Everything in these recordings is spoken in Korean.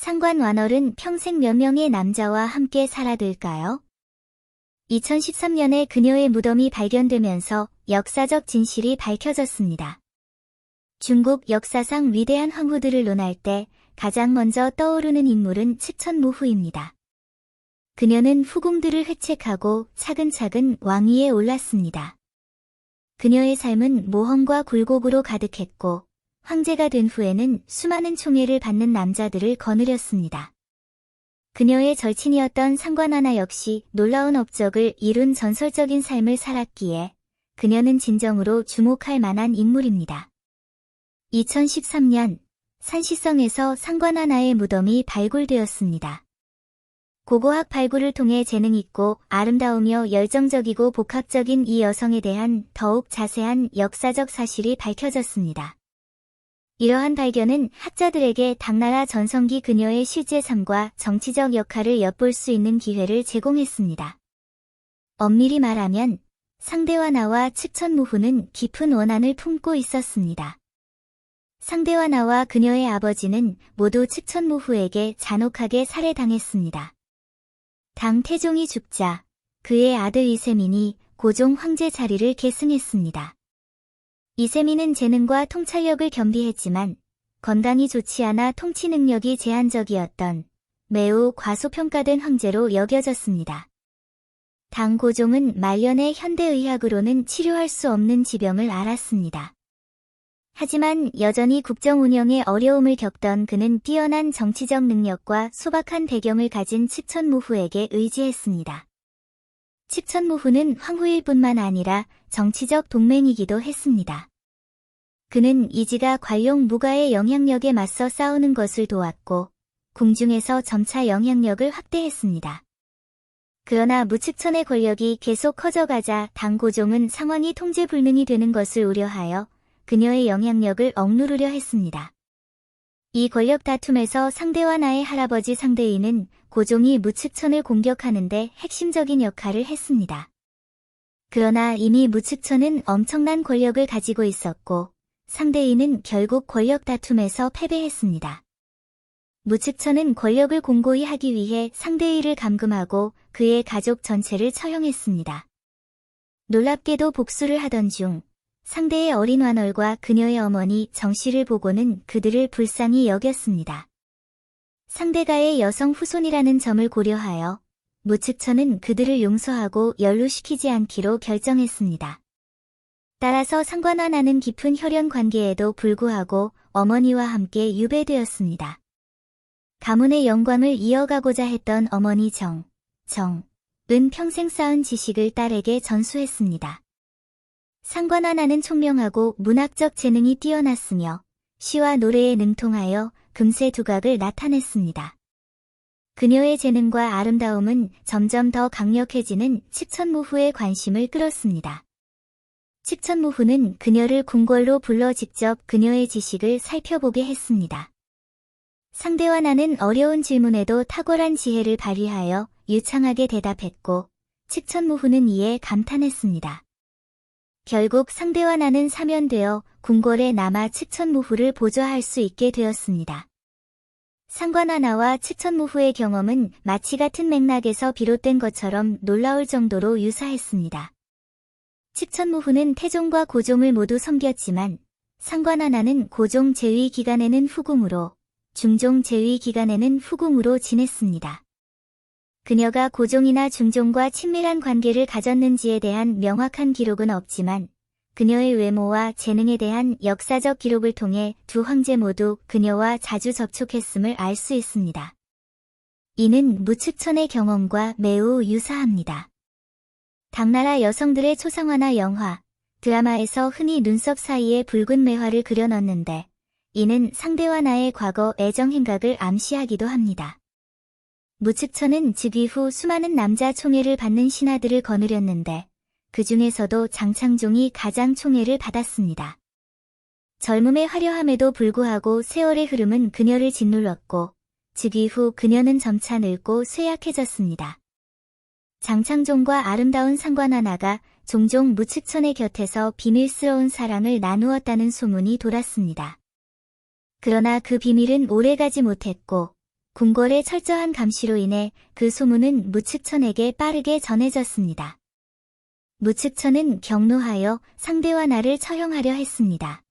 상관 완월은 평생 몇 명의 남자와 함께 살아들까요? 2013년에 그녀의 무덤이 발견되면서 역사적 진실이 밝혀졌습니다. 중국 역사상 위대한 황후들을 논할 때 가장 먼저 떠오르는 인물은 측천무후입니다. 그녀는 후궁들을 획책하고 차근차근 왕위에 올랐습니다. 그녀의 삶은 모험과 굴곡으로 가득했고 황제가 된 후에는 수많은 총애를 받는 남자들을 거느렸습니다. 그녀의 절친이었던 상관 하나 역시 놀라운 업적을 이룬 전설적인 삶을 살았기에 그녀는 진정으로 주목할 만한 인물입니다. 2013년 산시성에서 상관 하나의 무덤이 발굴되었습니다. 고고학 발굴을 통해 재능 있고 아름다우며 열정적이고 복합적인 이 여성에 대한 더욱 자세한 역사적 사실이 밝혀졌습니다. 이러한 발견은 학자들에게 당나라 전성기 그녀의 실제 삶과 정치적 역할을 엿볼 수 있는 기회를 제공했습니다. 엄밀히 말하면 상대와 나와 측천무후는 깊은 원한을 품고 있었습니다. 상대와 나와 그녀의 아버지는 모두 측천무후에게 잔혹하게 살해당했습니다. 당 태종이 죽자 그의 아들 이세민이 고종 황제 자리를 계승했습니다. 이세민은 재능과 통찰력을 겸비했지만 건강이 좋지 않아 통치 능력이 제한적이었던 매우 과소평가된 황제로 여겨졌습니다. 당 고종은 말년의 현대의학으로는 치료할 수 없는 지병을 앓았습니다. 하지만 여전히 국정 운영에 어려움을 겪던 그는 뛰어난 정치적 능력과 소박한 배경을 가진 칙천무후에게 의지했습니다. 칙천무후는 황후일 뿐만 아니라 정치적 동맹이기도 했습니다. 그는 이지가 관용 무가의 영향력에 맞서 싸우는 것을 도왔고 궁중에서 점차 영향력을 확대했습니다. 그러나 무측천의 권력이 계속 커져가자 당고종은 상황이 통제 불능이 되는 것을 우려하여 그녀의 영향력을 억누르려 했습니다. 이 권력 다툼에서 상대와 나의 할아버지 상대인은 고종이 무측천을 공격하는데 핵심적인 역할을 했습니다. 그러나 이미 무측천은 엄청난 권력을 가지고 있었고 상대인은 결국 권력 다툼에서 패배했습니다. 무측천은 권력을 공고히 하기 위해 상대인을 감금하고 그의 가족 전체를 처형했습니다. 놀랍게도 복수를 하던 중 상대의 어린 완월과 그녀의 어머니 정씨를 보고는 그들을 불쌍히 여겼습니다. 상대가의 여성 후손이라는 점을 고려하여 무측천은 그들을 용서하고 연루시키지 않기로 결정했습니다. 따라서 상관화 나는 깊은 혈연 관계에도 불구하고 어머니와 함께 유배되었습니다. 가문의 영광을 이어가고자 했던 어머니 정, 정, 은 평생 쌓은 지식을 딸에게 전수했습니다. 상관 하나는 총명하고 문학적 재능이 뛰어났으며 시와 노래에 능통하여 금세 두각을 나타냈습니다. 그녀의 재능과 아름다움은 점점 더 강력해지는 칙천무후의 관심을 끌었습니다. 칙천무후는 그녀를 궁궐로 불러 직접 그녀의 지식을 살펴보게 했습니다. 상대와 나는 어려운 질문에도 탁월한 지혜를 발휘하여 유창하게 대답했고 칙천무후는 이에 감탄했습니다. 결국 상대와 나는 사면되어 궁궐에 남아 칙천무후를 보좌할 수 있게 되었습니다. 상관하나와 칙천무후의 경험은 마치 같은 맥락에서 비롯된 것처럼 놀라울 정도로 유사했습니다. 칙천무후는 태종과 고종을 모두 섬겼지만 상관하나는 고종 제위 기간에는 후궁으로 중종 제위 기간에는 후궁으로 지냈습니다. 그녀가 고종이나 중종과 친밀한 관계를 가졌는지에 대한 명확한 기록은 없지만 그녀의 외모와 재능에 대한 역사적 기록을 통해 두 황제 모두 그녀와 자주 접촉했음을 알 수 있습니다. 이는 무측천의 경험과 매우 유사합니다. 당나라 여성들의 초상화나 영화, 드라마에서 흔히 눈썹 사이에 붉은 매화를 그려넣는데 이는 상대와 나의 과거 애정 행각을 암시하기도 합니다. 무측천은 즉위 후 수많은 남자 총애를 받는 신하들을 거느렸는데 그 중에서도 장창종이 가장 총애를 받았습니다. 젊음의 화려함에도 불구하고 세월의 흐름은 그녀를 짓눌렀고 즉위 후 그녀는 점차 늙고 쇠약해졌습니다. 장창종과 아름다운 상관 하나가 종종 무측천의 곁에서 비밀스러운 사랑을 나누었다는 소문이 돌았습니다. 그러나 그 비밀은 오래가지 못했고 궁궐의 철저한 감시로 인해 그 소문은 무측천에게 빠르게 전해졌습니다. 무측천은 경노하여 상대와 나를 처형하려 했습니다.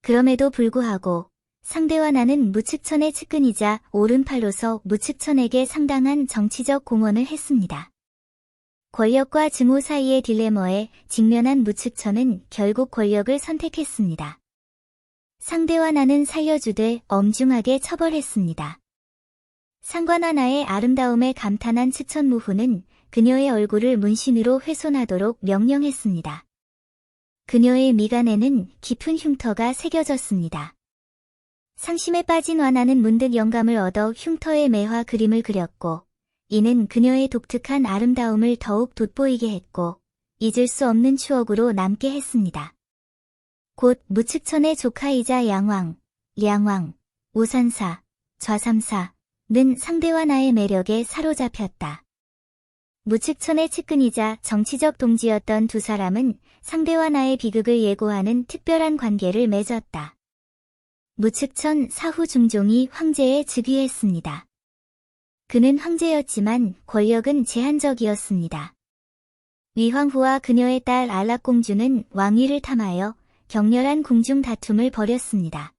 그럼에도 불구하고 상대와 나는 무측천의 측근이자 오른팔로서 무측천에게 상당한 정치적 공헌을 했습니다. 권력과 증오 사이의 딜레머에 직면한 무측천은 결국 권력을 선택했습니다. 상대와 나는 살려주되 엄중하게 처벌했습니다. 상관 하나의 아름다움에 감탄한 측천무후는 그녀의 얼굴을 문신으로 훼손하도록 명령했습니다. 그녀의 미간에는 깊은 흉터가 새겨졌습니다. 상심에 빠진 와나는 문득 영감을 얻어 흉터의 매화 그림을 그렸고, 이는 그녀의 독특한 아름다움을 더욱 돋보이게 했고, 잊을 수 없는 추억으로 남게 했습니다. 곧 무측천의 조카이자 양왕, 량왕, 오산사, 좌삼사는 상대와 나의 매력에 사로잡혔다. 무측천의 측근이자 정치적 동지였던 두 사람은 상대와 나의 비극을 예고하는 특별한 관계를 맺었다. 무측천 사후 중종이 황제에 즉위했습니다. 그는 황제였지만 권력은 제한적이었습니다. 위황후와 그녀의 딸 알락공주는 왕위를 탐하여 격렬한 궁중 다툼을 벌였습니다.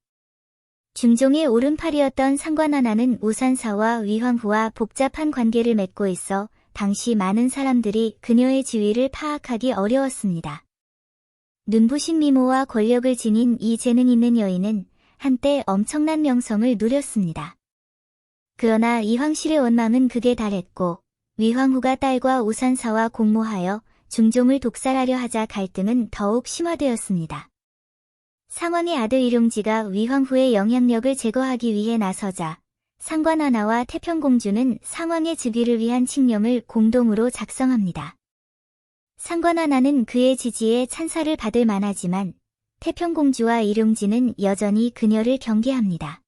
중종의 오른팔이었던 상관 하나는 우산사와 위황후와 복잡한 관계를 맺고 있어 당시 많은 사람들이 그녀의 지위를 파악하기 어려웠습니다. 눈부신 미모와 권력을 지닌 이 재능 있는 여인은 한때 엄청난 명성을 누렸습니다. 그러나 이황실의 원망은 극에 달했고 위황후가 딸과 우산사와 공모하여 중종을 독살하려 하자 갈등은 더욱 심화되었습니다. 상왕의 아들 일용지가 위황후의 영향력을 제거하기 위해 나서자 상관 하나와 태평공주는 상왕의 즉위를 위한 칙령을 공동으로 작성합니다. 상관 하나는 그의 지지에 찬사를 받을 만하지만 태평공주와 일용지는 여전히 그녀를 경계합니다.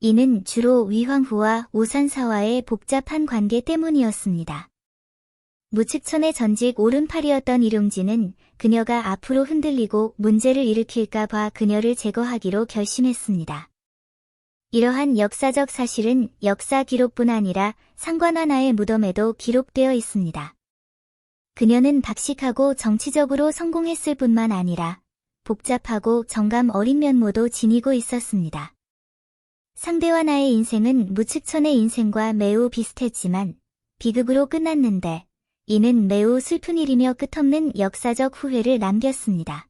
이는 주로 위황후와 오산사와의 복잡한 관계 때문이었습니다. 무측천의 전직 오른팔이었던 일용지는 그녀가 앞으로 흔들리고 문제를 일으킬까 봐 그녀를 제거하기로 결심했습니다. 이러한 역사적 사실은 역사 기록뿐 아니라 상관 하나의 무덤에도 기록되어 있습니다. 그녀는 박식하고 정치적으로 성공했을 뿐만 아니라 복잡하고 정감 어린 면모도 지니고 있었습니다. 상대와 나의 인생은 무측천의 인생과 매우 비슷했지만 비극으로 끝났는데 이는 매우 슬픈 일이며 끝없는 역사적 후회를 남겼습니다.